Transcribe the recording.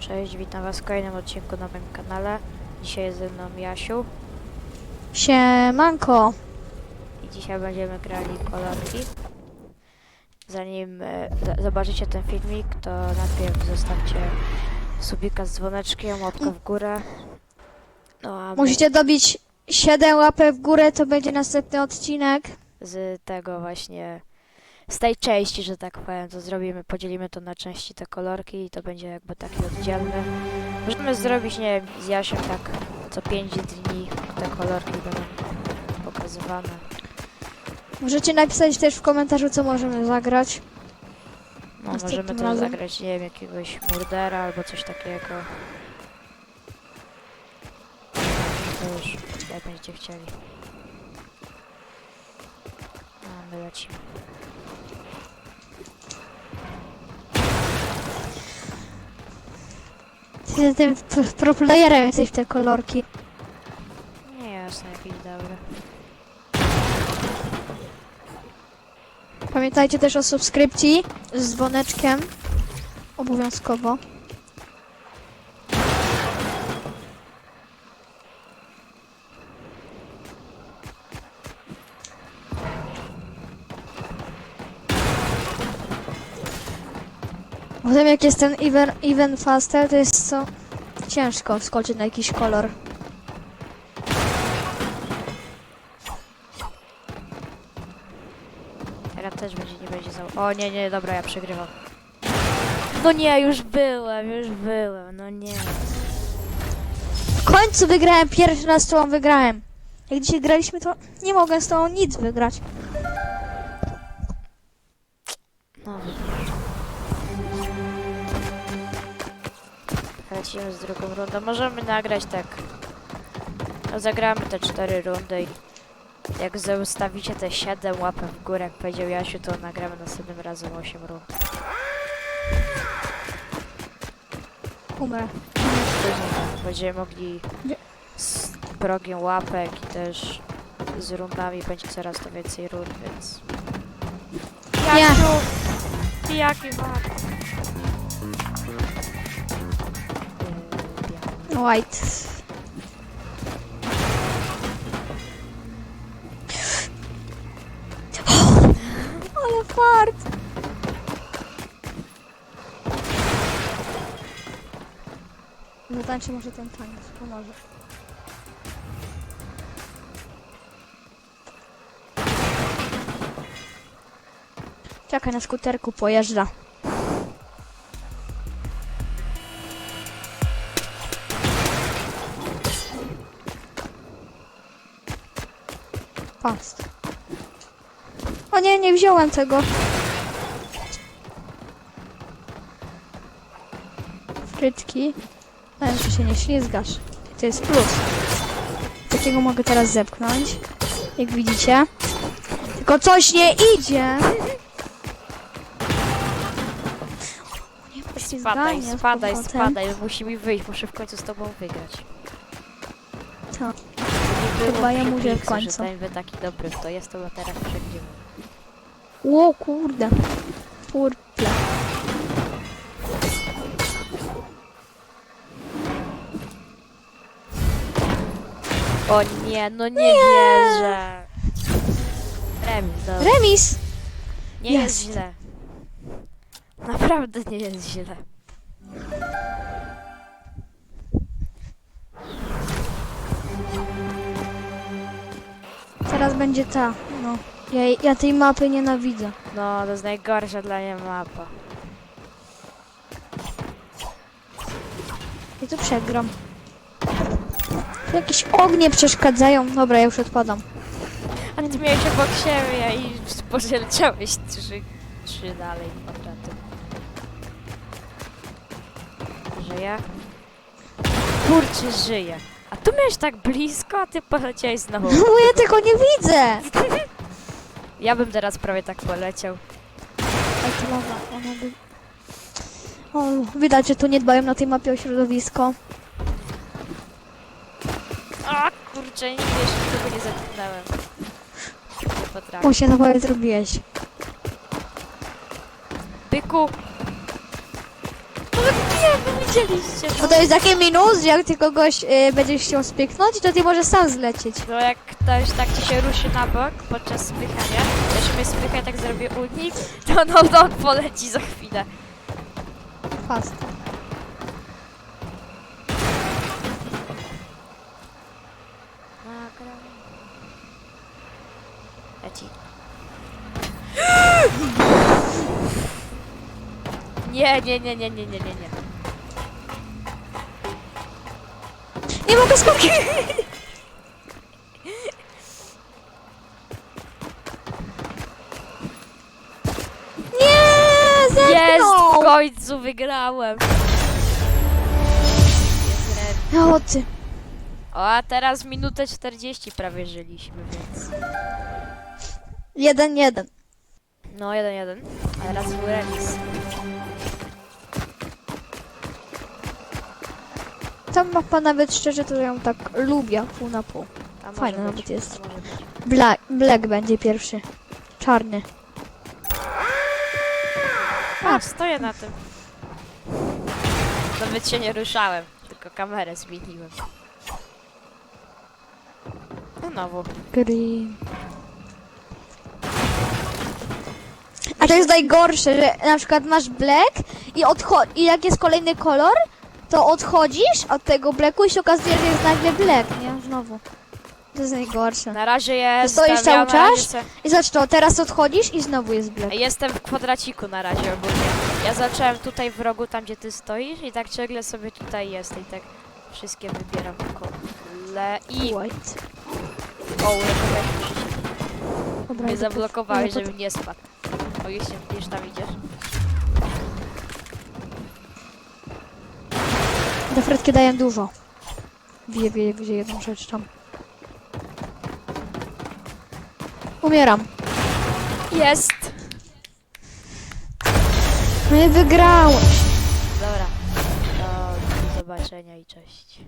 Cześć, witam was w kolejnym odcinku na moim kanale. Dzisiaj jest ze mną Jasiu Siemanko. i dzisiaj będziemy grali kolorki. Zanim e, zobaczycie ten filmik, to najpierw zostawcie subika z dzwoneczkiem, łapkę w górę. No a my Musicie dobić 7 łapek w górę, to będzie następny odcinek. z tego właśnie, z tej części, że tak powiem, to zrobimy, podzielimy to na części te kolorki i to będzie jakby taki oddzielny. Możemy zrobić, nie wiem, z Jasiem tak co 5 dni te kolorki będą pokazywane. Możecie napisać też w komentarzu, co możemy zagrać. No, możemy to razem. zagrać, nie wiem, jakiegoś murdera albo coś takiego. To już jak będziecie chcieli. A my lecimy. Ty tym p- pro playerem jesteś w te kolorki. Nie jasne, jakieś dobre. Pamiętajcie też o subskrypcji z dzwoneczkiem. Obowiązkowo. Potem jak jest ten even, even faster, to jest co? Ciężko wskoczyć na jakiś kolor. Teraz też będzie, nie będzie za... O nie, nie, dobra, ja przegrywam. No nie, już byłem, już byłem, no nie. W końcu wygrałem, pierwszy raz z tobą wygrałem. Jak dzisiaj graliśmy, to nie mogłem z tobą nic wygrać. No. Lecimy z drugą rundą. Możemy nagrać tak. No, zagramy te cztery rundy i jak zostawicie te 7 łapek w górę, jak powiedział Jasiu, to nagramy następnym razem 8 rund. Umrę. Później będziemy mogli z progiem łapek i też z rundami będzie coraz to więcej rund, więc... Ty jaki wad? White. Ale fart. Zatańczę może ten taniec, pomoże. Czekaj, na skuterku pojeżdża. O nie, nie wziąłem tego. Frytki. Wiem, że się nie ślizgasz. To jest plus. Takiego mogę teraz zepchnąć. Jak widzicie. Tylko coś nie idzie. Nie, Spadaj, spadaj, spadaj, musi mi wyjść, muszę w końcu z tobą wygrać. Co? Nie Chyba ja mówię w końcu. że ten by taki dobry w to jest, to teraz przegniemy. O kurde. Purple. O nie, no nie, wierzę. Remis, dobra. Remis! Nie jest Jest. źle. Naprawdę nie jest źle. Teraz będzie ta. No. Ja, ja tej mapy nienawidzę. No, to jest najgorsza dla mnie mapa. I to przegram. Tu Jakieś ognie przeszkadzają. Dobra, ja już odpadam. A ty miałeś obok siebie i poleciałeś trzy, trzy dalej kwadraty. Żyje? Kurczę, żyje. A tu miałeś tak blisko, a ty poleciałeś znowu. No bo ja tego nie widzę! Ja bym teraz prawie tak poleciał. Ej, to lawa, ona by... O, widać, że tu nie dbają na tej mapie o środowisko. A kurczę, nie wiesz, tego nie zatknąłem. Nie potrafię. O, się na mapie zrobiłeś. Byku! Bo to jest taki minus, że jak ty kogoś y, będziesz chciał spiknąć, to ty możesz sam zlecieć. No jak ktoś tak ci się ruszy na bok podczas spychania, jeśli mnie spycha tak zrobię unik, to no, no on poleci za chwilę. Fast. Nagram. Leci. Nie, nie, nie, nie, nie, nie, nie, nie. Nie mogę skoczyć! Nie, Jest! W zepnął! końcu wygrałem! No ty. O, a teraz minutę 40 prawie żyliśmy, więc... Jeden, jeden. No, jeden, jeden. Ale raz był remis. Ta mapa nawet szczerze to ją tak lubię, pół na pół. A może Fajna być, nawet jest. Może być. Black, black będzie pierwszy. Czarny. A, stoję na tym. Nawet się nie ruszałem, tylko kamerę zmieniłem. No Znowu. Green. A to jest najgorsze, że na przykład masz black i, odcho- i jak jest kolejny kolor, to odchodzisz od tego blacku i się okazuje, że jest nagle black, nie? Znowu. To jest najgorsze. Na razie jestem... stoisz cały czas? I zobacz to, teraz odchodzisz i znowu jest black. Jestem w kwadraciku na razie ogólnie. Ja zacząłem tutaj w rogu, tam gdzie ty stoisz i tak ciągle sobie tutaj jest i tak wszystkie wybieram po kolei. I... White. O, uratowałeś mnie zablokowałeś, żebym nie spadł. O, już tam idziesz. Do fretki daję dużo. Wie, wie, gdzie jedną rzecz tam. Umieram. Jest! No i wygrałeś. Dobra. Do zobaczenia i cześć.